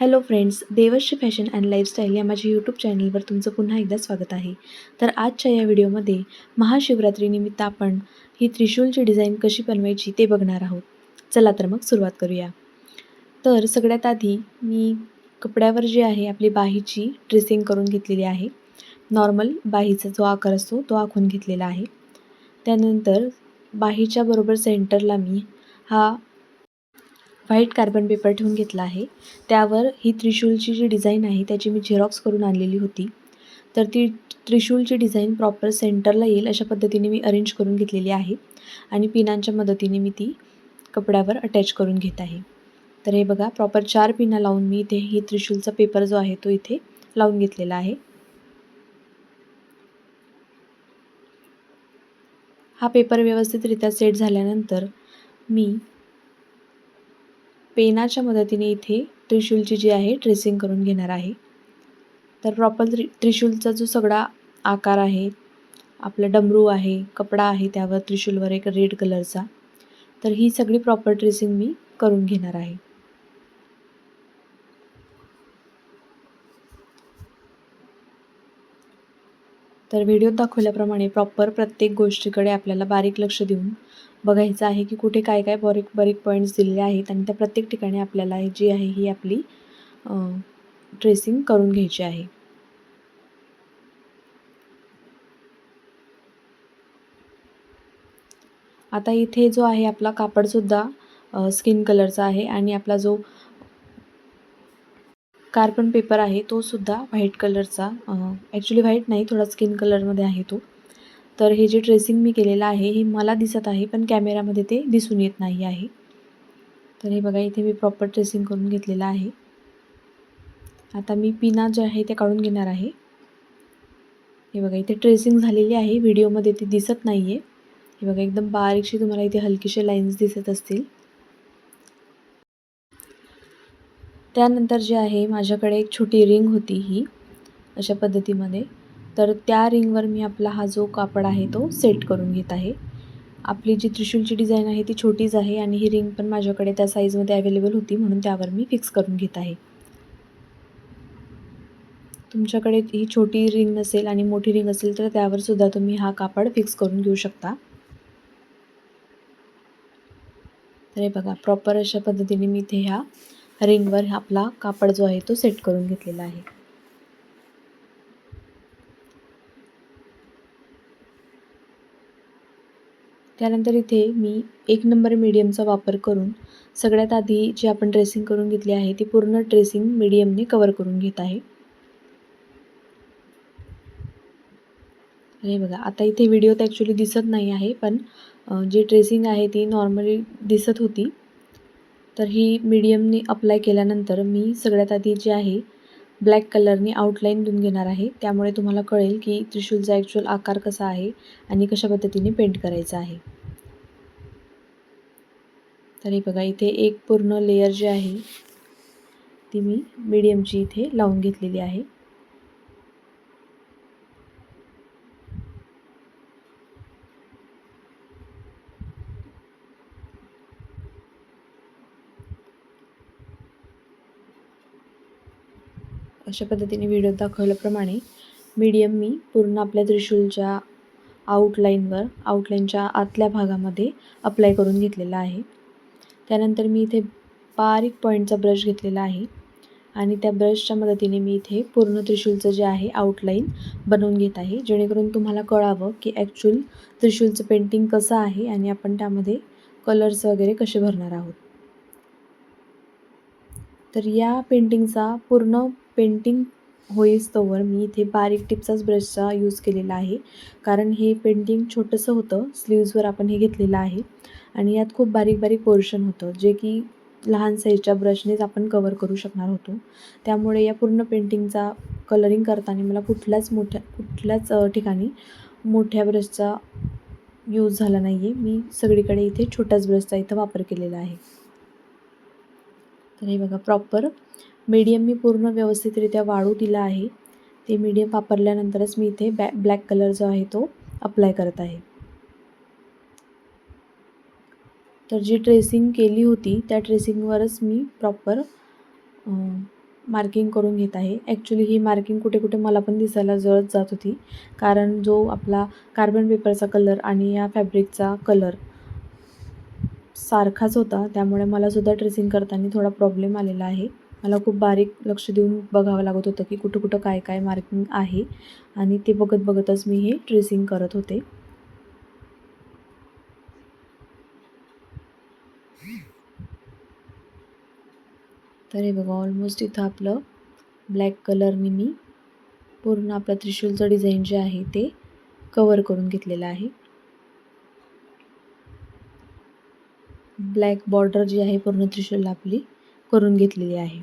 Hello friends Devshree fashion and lifestyle या माझ्या YouTube चॅनलवर तुमचं पुन्हा एकदा स्वागत आहे. तर आजच्या या व्हिडिओमध्ये महाशिवरात्रीनिमित्त आपण ही त्रिशूलची डिझाईन कशी बनवायची ते बघणार आहोत. चला तर मग सुरुवात करूया. तर सगळ्यात आधी मी कपड्यावर जी आहे आपली बाहीची ड्रेसिंग करून घेतलेली आहे. नॉर्मल बाहीचा जो आकार असतो तो आखून घेतलेला आहे. त्यानंतर बाहीच्या बरोबर सेंटरला मी हा व्हाईट कार्बन पेपर ठेवून घेतला आहे. त्यावर ही त्रिशूलची जी डिझाईन आहे त्याची मी झेरॉक्स करून आणलेली होती. तर ती त्रिशूलची डिझाईन प्रॉपर सेंटरला येईल अशा पद्धतीने मी अरेंज करून घेतलेली आहे. आणि पिनांच्या मदतीने मी ती कपड्यावर अटॅच करून घेत आहे. तर हे बघा प्रॉपर चार पिना लावून मी इथे ही त्रिशूलचा पेपर जो आहे तो इथे लावून घेतलेला आहे. हा पेपर व्यवस्थितरित्या सेट झाल्यानंतर मी पेनाच्या मदतीने इथे त्रिशूलची जी आहे ट्रेसिंग करून घेणार आहे. तर प्रॉपर त्रि त्रिशूलचा जो सगळा आकार आहे आपला डमरू आहे कपडा आहे त्यावर त्रिशूलवर एक रेड कलरचा तर ही सगळी प्रॉपर ट्रेसिंग मी करून घेणार आहे. तर व्हिडिओत दाखवल्याप्रमाणे प्रॉपर प्रत्येक गोष्टीकडे आपल्याला बारीक लक्ष देऊन बघायचं आहे की कुठे काय काय बारीक बारीक पॉईंट्स दिलेले आहेत आणि त्या प्रत्येक ठिकाणी आपल्याला जी आहे ही आपली ट्रेसिंग करून घ्यायची आहे. आता इथे जो आहे आपला कापडसुद्धा स्किन कलरचा आहे आणि आपला जो कार्बन पेपर आहे तो सुद्धा व्हाईट कलरचा ॲक्च्युली व्हाईट नाही थोडा स्किन कलरमध्ये आहे तो. तर हे जे ट्रेसिंग मी केलेलं आहे हे मला दिसत आहे पण कॅमेरामध्ये ते दिसून येत नाही आहे. तर हे बघा इथे मी प्रॉपर ट्रेसिंग करून घेतलेलं आहे. आता मी पिना जे आहे ते काढून घेणार आहे. हे बघा इथे ट्रेसिंग झालेली आहे. व्हिडिओमध्ये ते दिसत नाही आहे हे बघा एकदम बारीकशी तुम्हाला इथे हलकीशे लाईन्स दिसत असतील. त्यानंतर जे आहे माझ्याकडे एक छोटी रिंग होती ही अशा पद्धतीमध्ये. तर त्या रिंगवर मी आपला हा जो कापड आहे तो सेट करून घेत आहे. आपली जी त्रिशूलची डिझाईन आहे ती छोटीच आहे आणि ही रिंग पण माझ्याकडे त्या साईजमध्ये अवेलेबल होती म्हणून त्यावर मी फिक्स करून घेत आहे. तुमच्याकडे ही छोटी रिंग नसेल आणि मोठी रिंग असेल तर त्यावर सुद्धा तुम्ही हा कापड फिक्स करून घेऊ शकता. तर हे बघा प्रॉपर अशा पद्धतीने मी इथे ह्या रिंगवर आपला कापड जो आहे तो सेट करून घेतलेला आहे. त्यानंतर इथे मी एक नंबर मीडियमचा वापर करून सगळ्यात आधी जी आपण ड्रेसिंग करून घेतली आहे ती पूर्ण ड्रेसिंग मीडियमने कवर करून घेत आहे. हे बघा आता इथे व्हिडिओत ॲक्च्युली दिसत नाही आहे पण जी ड्रेसिंग आहे ती नॉर्मली दिसत होती. तर ही मीडियमने अप्लाय केल्यानंतर मी सगळ्यात आधी जे आहे ब्लॅक कलरने आउटलाईन देऊन घेणार आहे. त्यामुळे तुम्हाला कळेल की त्रिशूलचा ॲक्च्युअल आकार कसा आहे आणि कशा पद्धतीने पेंट करायचा आहे. तर हे बघा इथे एक पूर्ण लेयर जी आहे ती मी मीडियमची इथे लावून घेतलेली आहे. अशा पद्धतीने व्हिडिओ दाखवल्याप्रमाणे मीडियम मी पूर्ण आपल्या त्रिशूलच्या आउटलाईनवर आउटलाईनच्या आतल्या भागामध्ये अप्लाय करून घेतलेला आहे. त्यानंतर मी इथे बारीक पॉईंटचा ब्रश घेतलेला आहे आणि त्या ब्रशच्या मदतीने मी इथे पूर्ण त्रिशूलचं जे आहे आउटलाईन बनवून घेत आहे. जेणेकरून तुम्हाला कळावं की ॲक्च्युअल त्रिशूलचं पेंटिंग कसं आहे आणि आपण त्यामध्ये कलर्स वगैरे कसे भरणार आहोत. तर या पेंटिंगचा पूर्ण पेंटिंग होईस्तोवर मी इथे बारीक टिपचाच ब्रशचा यूज केलेला आहे. कारण हे पेंटिंग छोटंसं होतं स्लीव्जवर आपण हे घेतलेलं आहे. आणि यात खूप बारीक बारीक पोर्शन होतं जे की लहान साईजच्या ब्रशनेच आपण कवर करू शकणार होतो. त्यामुळे या पूर्ण पेंटिंगचा कलरिंग करताना मला कुठल्याच मोठ्या कुठल्याच ठिकाणी मोठ्या ब्रशचा यूज झाला नाही आहे मी सगळीकडे इथे छोट्याच ब्रशचा इथं वापर केलेला आहे. तर हे बघा प्रॉपर मीडियम मी पूर्ण व्यवस्थितरित्या वाळू दिला आहे. ते मीडियम वापरल्यानंतरच मी इथे बॅ ब्लॅक कलर जो आहे तो अप्लाय करत आहे. तर जी ट्रेसिंग केली होती त्या ट्रेसिंगवरच मी प्रॉपर मार्किंग करून घेत आहे. ॲक्च्युली ही मार्किंग कुठे कुठे मला पण दिसायला जळत जात होती. कारण जो आपला कार्बन पेपरचा कलर आणि या फॅब्रिकचा कलर सारखाच होता. त्यामुळे मलासुद्धा ट्रेसिंग करताना थोडा प्रॉब्लेम आलेला आहे. मला खूप बारीक लक्ष देऊन बघावं लागत होतं की कुठं कुठं काय काय मार्किंग आहे. आणि ते बघत बघतच मी हे ट्रेसिंग करत होते. तर हे बघा ऑलमोस्ट इथं आपलं ब्लॅक कलरने मी पूर्ण आपलं त्रिशूलचं डिझाईन जे आहे ते कवर करून घेतलेलं आहे. ब्लॅक बॉर्डर जी आहे पूर्ण त्रिशूलला आपली. करून घेतलेली आहे.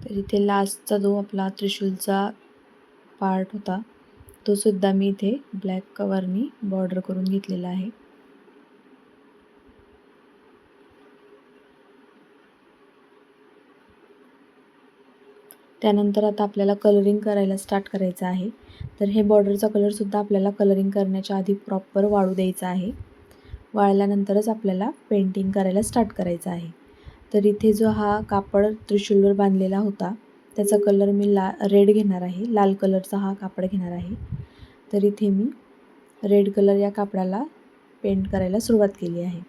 तर इथे लास्टचा जो आपला त्रिशूलचा पार्ट होता तो सुद्धा मी इथे ब्लॅक कवरनी बॉर्डर करून घेतलेला आहे. त्यानंतर आता आपल्याला कलरिंग करायला स्टार्ट करायचं आहे. तर हे बॉर्डरचा कलरसुद्धा आपल्याला कलरिंग करण्याच्या आधी प्रॉपर वाळू द्यायचा आहे. वाळल्यानंतरच आपल्याला पेंटिंग करायला स्टार्ट करायचं आहे. तर इथे जो हा कापड त्रिशूलवर बांधलेला होता त्याचा कलर मी ला रेड घेणार आहे. लाल कलरचा हा कापड घेणार आहे. तर इथे मी रेड कलर या कापडाला पेंट करायला सुरुवात केली आहे.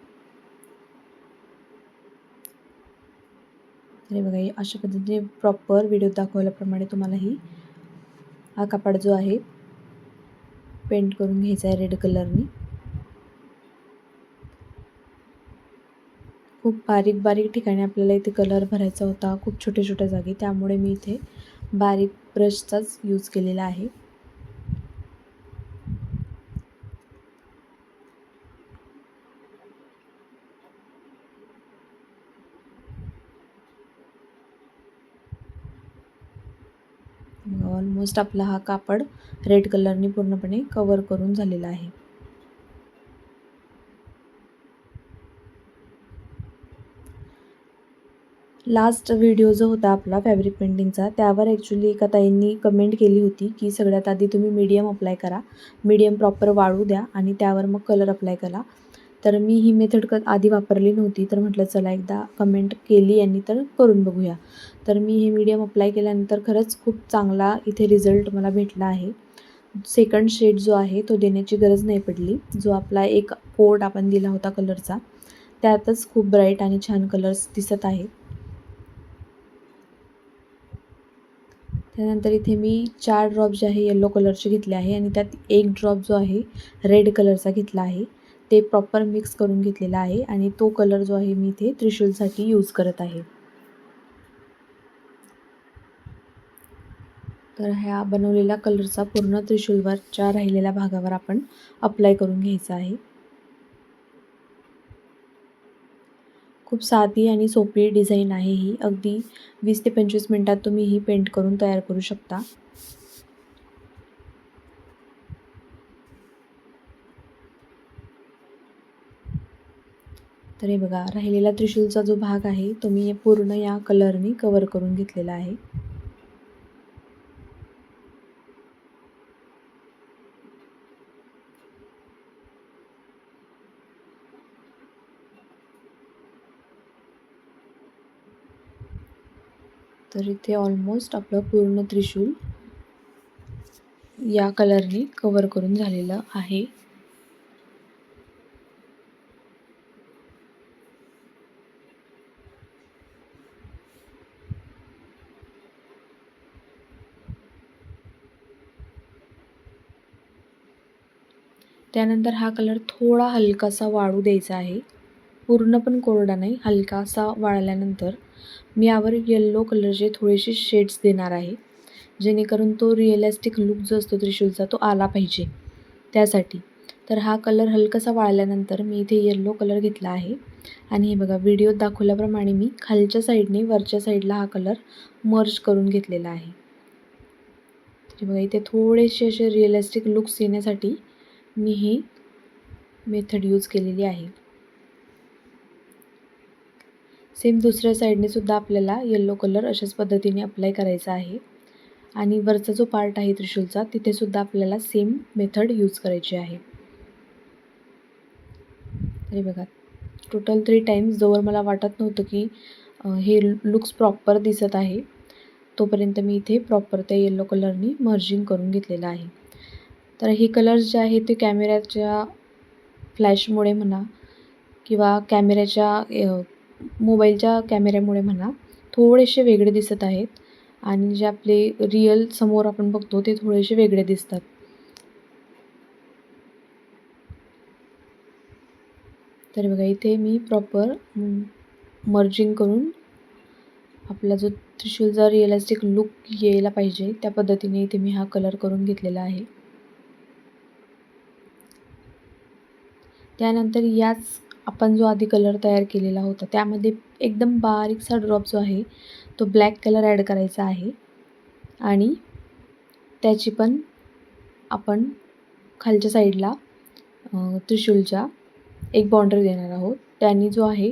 तर बघा अशा पद्धतीने प्रॉपर व्हिडिओ दाखवल्याप्रमाणे तुम्हाला ही हा कापड जो आहे पेंट करून घ्यायचा आहे रेड कलरनी खूप बारीक बारीक ठिकाणी आपल्याला इथे कलर भरायचा होता खूप छोट्या छोट्या जागी. त्यामुळे मी इथे बारीक ब्रशचाच यूज केलेला आहे. ऑलमोस्ट आपला हा कापड रेड कलरने पूर्णपणे कवर करून झालेला आहे. लास्ट व्हिडिओ जो होता आपला फॅब्रिक पेंटिंगचा त्यावर ॲक्च्युली एका ताईंनी कमेंट केली होती की सगळ्यात आधी तुम्ही मीडियम अप्लाय करा मीडियम प्रॉपर वाळू द्या आणि त्यावर मग कलर अप्लाय करा. तर मी ही मेथड क आधी वापरली नव्हती. तर म्हटलं चला एकदा कमेंट केली यांनी तर करून बघूया. तर मी हे मीडियम अप्लाय केल्यानंतर खरंच खूप चांगला इथे रिझल्ट मला भेटला आहे. सेकंड शेड जो आहे तो देण्याची गरज नाही पडली. जो आपला एक कोट आपण दिला होता कलरचा त्यातच खूप ब्राईट आणि छान कलर्स दिसत आहेत. त्यानंतर इथे मी चार ड्रॉप जे आहे येलो कलरचे घेतले आहे आणि त्यात एक ड्रॉप जो आहे रेड कलरचा घेतला आहे. ते प्रॉपर मिक्स करून घेतलेला आहे आणि तो कलर जो आहे मी इथे त्रिशूलसाठी यूज करत आहे. तर ह्या बनवलेल्या कलरचा पूर्ण त्रिशूलवरच्या राहिलेल्या भागावर आपण अप्लाय करून घ्यायचा आहे. खूप साधी आणि सोपी डिझाईन आहे ही. अगदी वीस ते पंचवीस मिनटात तुम्ही ही पेंट करून तयार करू शकता. तर हे बघा राहिलेला त्रिशूलचा जो भाग आहे तो मी पूर्ण या कलरनी कवर करून घेतलेला आहे. तर इथे ऑलमोस्ट आपलं पूर्ण त्रिशूल या कलरने कवर करून झालेलं आहे. त्यानंतर हा कलर थोडा हलकासा वाळू द्यायचा आहे. पूर्ण पण कोरडा नाही हलकासा वाळल्यानंतर मी यावर येल्लो कलरचे थोडेसे शेड्स देणार आहे जेणेकरून तो रिअलिस्टिक लुक जो असतो त्रिशूलचा तो आला पाहिजे. त्यासाठी. तर हा कलर हलकासा वाळल्यानंतर मी इथे येल्लो कलर घेतला आहे. आणि हे बघा व्हिडिओत दाखवल्याप्रमाणे मी खालच्या साईडने वरच्या साईडला हा कलर मर्ज करून घेतलेला आहे. तर बघा इथे थोडेसे असे रिअलिस्टिक लुक्स येण्यासाठी मी ही मेथड यूज केलेली आहे. सेम दुसऱ्या साईडने सुद्धा आपल्याला येल्लो कलर अशाच पद्धतीने अप्लाय करायचा आहे. आणि वरचा जो पार्ट आहे त्रिशूलचा तिथेसुद्धा आपल्याला सेम मेथड यूज करायची आहे. तरी बघा टोटल थ्री टाईम्स जोवर मला वाटत नव्हतं की हे लुक्स प्रॉपर दिसत आहे तोपर्यंत मी इथे प्रॉपर त्या येल्लो कलरनी मर्जिंग करून घेतलेलं आहे. तर हे कलर्स जे आहेत ते कॅमेऱ्याच्या फ्लॅशमुळे म्हणा किंवा कॅमेऱ्याच्या मोबाईलच्या कॅमेऱ्यामुळे म्हणा थोडेसे वेगळे दिसत आहेत. आणि जे आपले रिअल समोर आपण बघतो ते थोडेसे वेगळे दिसतात. तर बघा इथे मी प्रॉपर मर्जिंग करून आपला जो त्रिशूलचा रिअलिस्टिक लुक यायला पाहिजे त्या पद्धतीने इथे मी हा कलर करून घेतलेला आहे. त्यानंतर याच आपण जो आधी कलर तयार केलेला होता त्यामध्ये एकदम बारीकसा ड्रॉप जो आहे तो ब्लॅक कलर ॲड करायचा आहे. आणि त्याची पण आपण खालच्या साईडला त्रिशूलच्या एक बाउंड्री देणार आहोत. त्याने जो आहे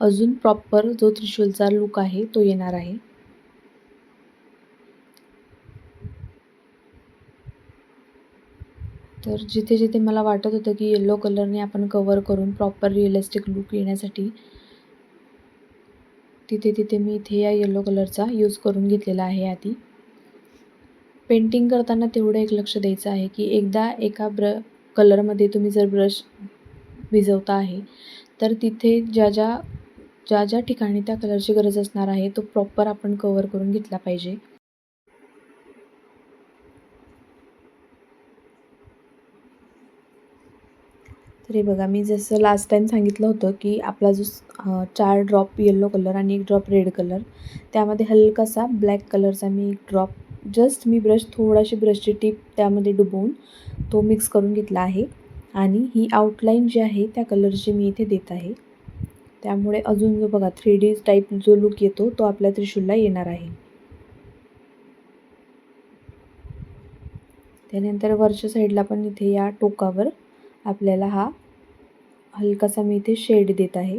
अजून प्रॉपर जो त्रिशूलचा लुक आहे तो येणार आहे. तर जिथे जिथे मला वाटत होतं की येल्लो कलरने आपण कवर करून प्रॉपर रिअलिस्टिक लुक येण्यासाठी तिथे तिथे मी इथे या येल्लो कलरचा यूज करून घेतलेला आहे आधी. पेंटिंग करताना तेवढं एक लक्ष द्यायचं आहे की एकदा एका ब्र कलरमध्ये तुम्ही जर ब्रश भिजवता आहे तर तिथे ज्या ज्या ज्या ज्या ठिकाणी त्या कलरची गरज असणार आहे तो प्रॉपर आपण कवर करून घेतला पाहिजे. तरी बघा मी जसं लास्ट टाईम सांगितलं होतं की आपला जो चार ड्रॉप येल्लो कलर आणि एक ड्रॉप रेड कलर त्यामध्ये हलकासा ब्लॅक कलरचा मी एक ड्रॉप जस्ट मी ब्रश थोडाशी ब्रशची टीप त्यामध्ये डुबवून तो मिक्स करून घेतला आहे. आणि ही आउटलाईन जी आहे त्या कलरची मी इथे देत आहे. त्यामुळे अजून जो बघा थ्री डी टाईप जो लुक येतो तो आपल्या त्रिशूलला येणार आहे. त्यानंतर वरच्या साईडला पण इथे या टोकावर आपल्याला हा हलकासा मी इथे शेड देत आहे.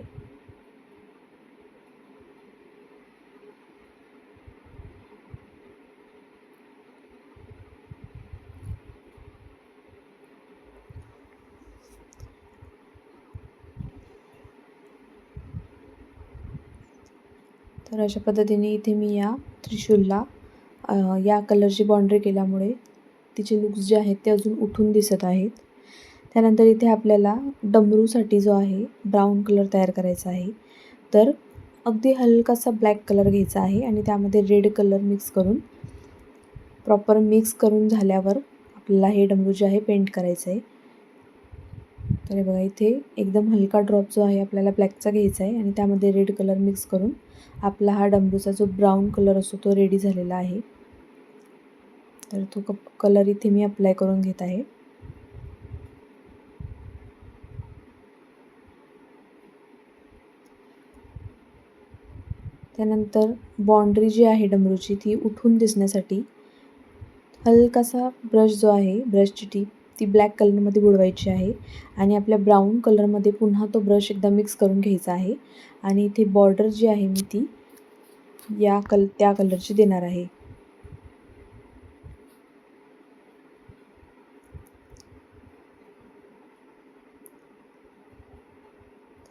तर अशा पद्धतीने इथे मी या त्रिशूलला या कलरची बाउंड्री केल्यामुळे तिचे लुक्स जे आहेत ते अजून उठून दिसत आहेत. त्यानंतर इथे आपल्याला डमरूसाठी जो आहे ब्राऊन कलर तयार करायचा आहे. तर अगदी हलकासा ब्लॅक कलर घ्यायचा आहे आणि त्यामध्ये रेड कलर मिक्स करून प्रॉपर मिक्स करून झाल्यावर आपल्याला हे डमरू जे आहे पेंट करायचं आहे. तर बघा इथे एकदम हलका ड्रॉप जो आहे आपल्याला ब्लॅकचा घ्यायचा आहे आणि त्यामध्ये रेड कलर मिक्स करून आपला हा डमरूचा जो ब्राऊन कलर असतो तो रेडी झालेला आहे. तर तो कप कलर इथे मी अप्लाय करून घेत आहे. त्यानंतर बाँड्री जी आहे डमरूची ती उठून दिसण्यासाठी हलकासा ब्रश जो आहे ब्रशची टीप ती ब्लॅक कलरमध्ये बुडवायची आहे आणि आपल्या ब्राऊन कलरमध्ये पुन्हा तो ब्रश एकदा मिक्स करून घ्यायचा आहे आणि इथे बॉर्डर जी आहे मी ती या कल त्या कलरची देणार आहे.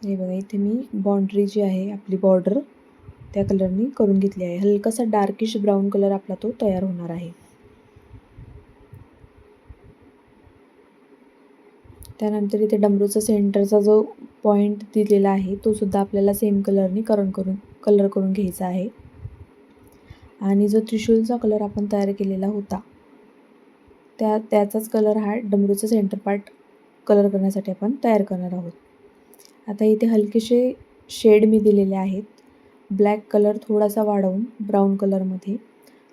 हे बघा इथे मी बाँड्री जी आहे आपली बॉर्डर त्या कलरनी करून घेतली आहे. हलकासा डार्किश ब्राऊन कलर आपला तो तयार होणार आहे. त्यानंतर इथे डमरूचा सेंटरचा जो पॉईंट दिलेला आहे तो सुद्धा आपल्याला सेम कलरनी करून करून कलर करून घ्यायचा आहे. आणि जो त्रिशूलचा कलर आपण तयार केलेला होता त्या त्याचाच कलर हा डमरूचा सेंटर पार्ट कलर करण्यासाठी आपण तयार करणार आहोत. आता इथे हलकेसे शेड मी दिलेले आहेत. ब्लॅक कलर थोडासा वाढवून ब्राऊन कलरमध्ये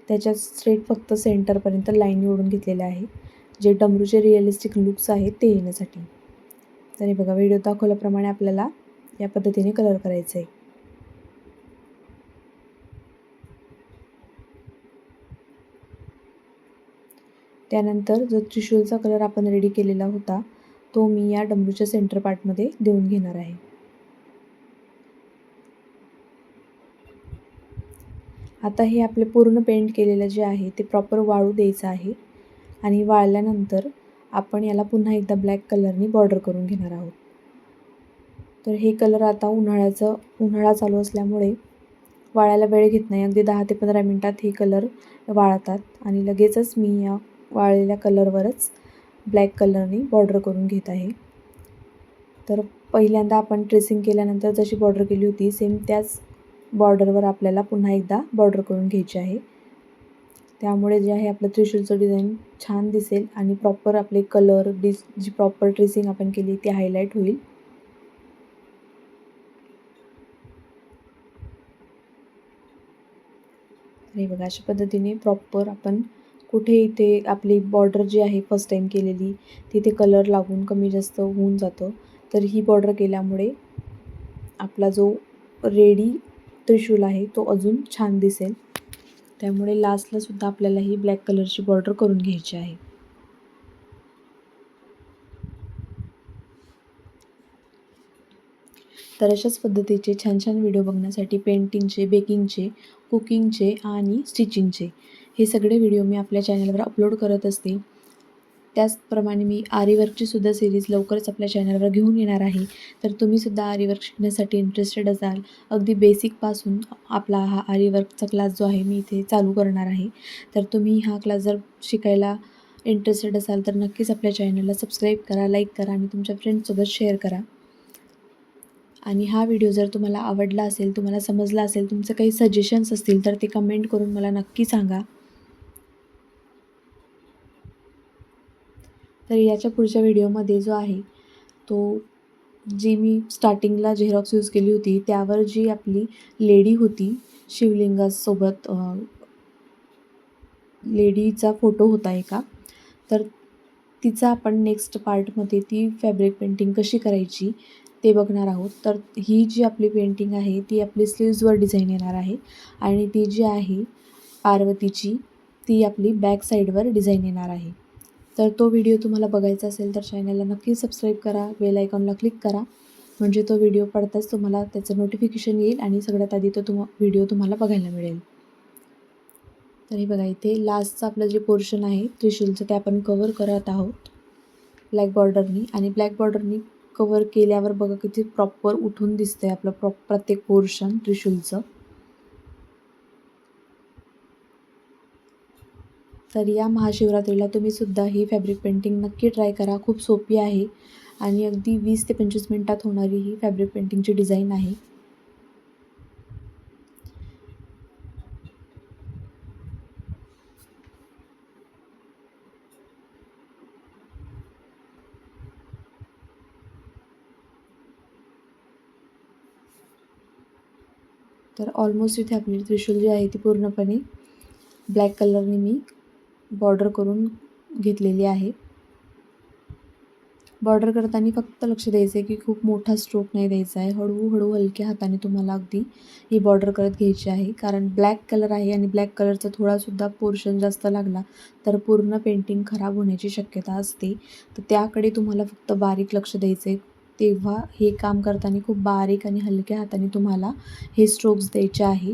त्याच्यात स्ट्रेट फक्त सेंटरपर्यंत लाईन निवडून घेतलेले आहे. जे डमरूचे रिअलिस्टिक लुक्स आहेत ते येण्यासाठी. तरी बघा व्हिडिओ दाखवल्याप्रमाणे आपल्याला या पद्धतीने कलर करायचं आहे. त्यानंतर जो त्रिशूलचा कलर आपण रेडी केलेला होता तो मी या डमरूच्या सेंटर पार्टमध्ये देऊन घेणार आहे. आता हे आपले पूर्ण पेंट केलेलं जे आहे ते प्रॉपर वाळू द्यायचं आहे. आणि वाळल्यानंतर आपण याला पुन्हा एकदा ब्लॅक कलरनी बॉर्डर करून घेणार आहोत. तर हे कलर आता उन्हाळ्याचं उन्हाळा चालू असल्यामुळे वाळायला वेळ घेत नाही. अगदी दहा ते पंधरा मिनटात हे कलर वाळतात. आणि लगेचच मी या वाळलेल्या कलरवरच ब्लॅक कलरनी बॉर्डर करून घेत आहे. तर पहिल्यांदा आपण ट्रेसिंग केल्यानंतर जशी बॉर्डर केली होती सेम त्याच बॉर्डरवर आपल्याला पुन्हा एकदा बॉर्डर करून घ्यायची आहे. त्यामुळे जे आहे आपलं त्रिशूलचं डिझाईन छान दिसेल आणि प्रॉपर आपले कलर डिस जी प्रॉपर ट्रेसिंग आपण केली ती हायलाईट होईल. हे बघा अशा पद्धतीने प्रॉपर आपण कुठे इथे आपली बॉर्डर जी आहे फर्स्ट टाईम केलेली तिथे कलर लागून कमी जास्त होऊन जातं. तर ही बॉर्डर केल्यामुळे आपला जो रेडी त्रिशूल आहे तो अजून छान दिसेल. त्यामुळे लास्टला सुद्धा आपल्याला ही ब्लॅक कलरची बॉर्डर करून घ्यायची आहे. तर अशाच पद्धतीचे छान छान व्हिडिओ बघण्यासाठी पेंटिंगचे बेकिंगचे कुकिंगचे आणि स्टिचिंगचे हे सगळे व्हिडिओ मी आपल्या चॅनलवर अपलोड करत असते. त्याचप्रमाणे मी आरीवर्कची सुद्धा सिरीज लवकरच आपल्या चॅनलवर घेऊन येणार आहे. तर तुम्हीसुद्धा आरीवर्क शिकण्यासाठी इंटरेस्टेड असाल. अगदी बेसिकपासून आपला हा आरीवर्कचा क्लास जो आहे मी इथे चालू करणार आहे. तर तुम्ही हा क्लास जर शिकायला इंटरेस्टेड असाल तर नक्कीच आपल्या चॅनलला सबस्क्राईब करा लाईक करा आणि तुमच्या फ्रेंड्ससोबत शेअर करा. आणि हा व्हिडिओ जर तुम्हाला आवडला असेल तुम्हाला समजला असेल तुमचं काही सजेशन्स असतील तर ते कमेंट करून मला नक्की सांगा. तर याच्या पुढच्या व्हिडिओमध्ये जो आहे तो जी मी स्टार्टिंगला झेरॉक्स यूज केली होती त्यावर जी आपली लेडी होती शिवलिंगासोबत लेडीचा फोटो होता एका तर तिचा आपण नेक्स्ट पार्टमध्ये ती फॅब्रिक पेंटिंग कशी करायची ते बघणार आहोत. तर ही जी आपली पेंटिंग आहे ती आपली स्लीव्जवर डिझाईन येणार आहे आणि ती जी आहे पार्वतीची ती आपली बॅक साईडवर डिझाईन येणार आहे. तर तो व्हिडिओ तुम्हाला बघायचा असेल तर चॅनलला नक्की सबस्क्राईब करा बेल आयकॉनला क्लिक करा. म्हणजे तो व्हिडिओ पडताच तुम्हाला त्याचं नोटिफिकेशन येईल आणि सगळ्यात आधी तो तुम व्हिडिओ तुम्हाला बघायला मिळेल. तर हे बघा इथे लास्टचं आपलं जे पोर्शन आहे त्रिशूलचं ते आपण कवर करत आहोत. ब्लॅक बॉर्डरनी आणि ब्लॅक बॉर्डरनी कवर केल्यावर बघा किती प्रॉपर उठून दिसतं आहे आपलं प्रॉ प्रत्येक पोर्शन त्रिशूलचं. तर या महाशिवरात्रीला तुम्ही सुद्धा ही फॅब्रिक पेंटिंग नक्की ट्राय करा. खूप सोपी आहे आणि अगदी वीस ते पंचवीस मिनटात होणारी ही फॅब्रिक पेंटिंगची डिझाईन आहे. तर ऑलमोस्ट इथे आपली त्रिशूल जी आहे ती पूर्णपणे ब्लॅक कलरने मी बॉर्डर करून घेतलेली आहे. बॉर्डर करताना फक्त लक्ष द्यायचं आहे की खूप मोठा स्ट्रोक नाही द्यायचा आहे. हळूहळू हलक्या हाताने तुम्हाला अगदी ही बॉर्डर करत घ्यायची आहे. कारण ब्लॅक कलर आहे आणि ब्लॅक कलरचा थोडासुद्धा पोर्शन जास्त लागला तर पूर्ण पेंटिंग खराब होण्याची शक्यता असते. तर त्याकडे तुम्हाला फक्त बारीक लक्ष द्यायचं आहे तेव्हा हे काम करताना खूप बारीक आणि हलक्या हाताने तुम्हाला हे स्ट्रोक्स द्यायचे आहे.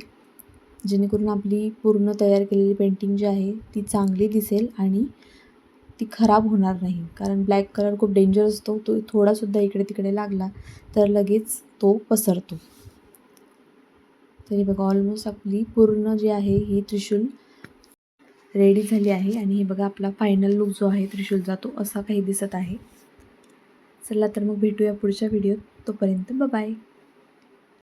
जेणेकरून आपली पूर्ण तयार केलेली पेंटिंग जी आहे ती चांगली दिसेल आणि ती खराब होणार नाही. कारण ब्लॅक कलर खूप डेंजर असतो तो थोडासुद्धा इकडे तिकडे लागला तर लगेच तो पसरतो. तरी बघा ऑलमोस्ट आपली पूर्ण जी आहे ही त्रिशूल रेडी झाली आहे आणि हे बघा आपला फायनल लुक जो आहे त्रिशूलचा तो असा काही दिसत आहे. चला तर मग भेटूया पुढच्या व्हिडिओत तोपर्यंत. बाय